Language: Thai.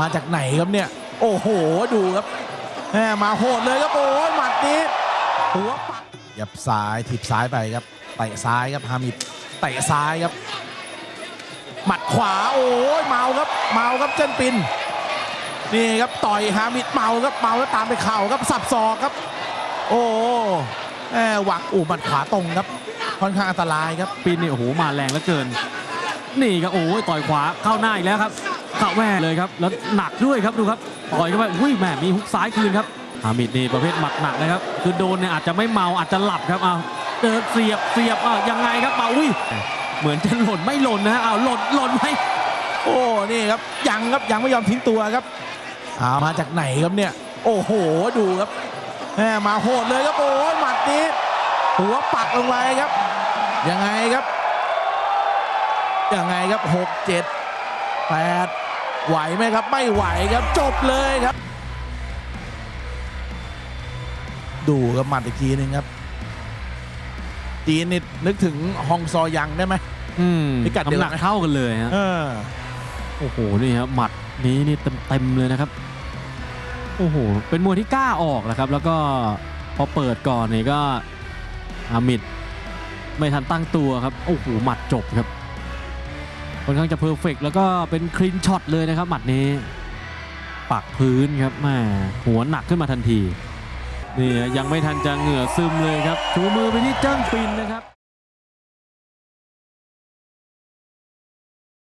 มาจากไหนครับเนี่ย โอ้โห ดูครับแหมมาโหดเลยครับโอ้ยหมัดนี้หัวปักยับซ้ายถีบซ้ายไปครับเตะซ้ายครับฮามิดเตะซ้ายครับ หมัดขวาโอ้ยเมาครับ เมาครับเจนปินนี่ครับต่อยฮามิดเมาครับเมาแล้วตามไปเข่าครับสับศอกครับ โอ้แหมหวังอู่หมัดขวาตรงครับค่อนข้างอันตรายครับปินนี่โอ้โหมาแรงเหลือเกิน นี่ครับโอ้ยต่อยขวาเข้าหน้าอีกแล้วครับ้าแหว่เลยครับแล้วหนักด้วยครับดูครับต่อยเข้าไปอุ้ยแหม่มีฮุกซ้ายคืนครับฮามิดนี่ประเภทหมัดหนักนะครับคือโดนเนี่ยอาจจะไม่เมาอาจจะหลับครับเอาเดินเสียบเสียบอะยังไงครับเมาอุ้ยเหมือนจะหล่นไม่หล่นนะฮะเอาหล่นหล่นไหมโอ้นี่ครับยังครับยังไม่ยอมทิ้งตัวครับอามาจากไหนครับเนี่ย โอ้โหดูครับแหมมาโหดเลยครับโอ้ยหมัดนี้หัวปักลงไปครับ ยังไงครับยังไงครับหกเจ็ดแปด ไหวไหมครับไม่ไหวครับจบเลยครับ ดูครับหมัดอีกทีหนึงครับจีนนี่นึกถึงฮองซอยังได้ไหม อืมพิกัดเดียวน้ำกันหนักไหม เท่ากันเลยฮะเออ โอ้โหนี่ครับหมัดนี้นี่เต็มๆเลยนะครับ โอ้โหเป็นมวยที่กล้าออกนะครับ แล้วก็พอเปิดก่อนนี่ก็อามิดไม่ทันตั้งตัวครับโอ้โหหมัดจบครับ ค่อนข้างจะเพอร์เฟกต์แล้วก็เป็นคลีนช็อตเลยนะครับหมัดนี้ ปักพื้นครับแม่หัวหนักขึ้นมาทันทีนี่ยังไม่ทันจะเหงื่อซึมเลยครับชูมือไปที่เจิ้งปินนะครับ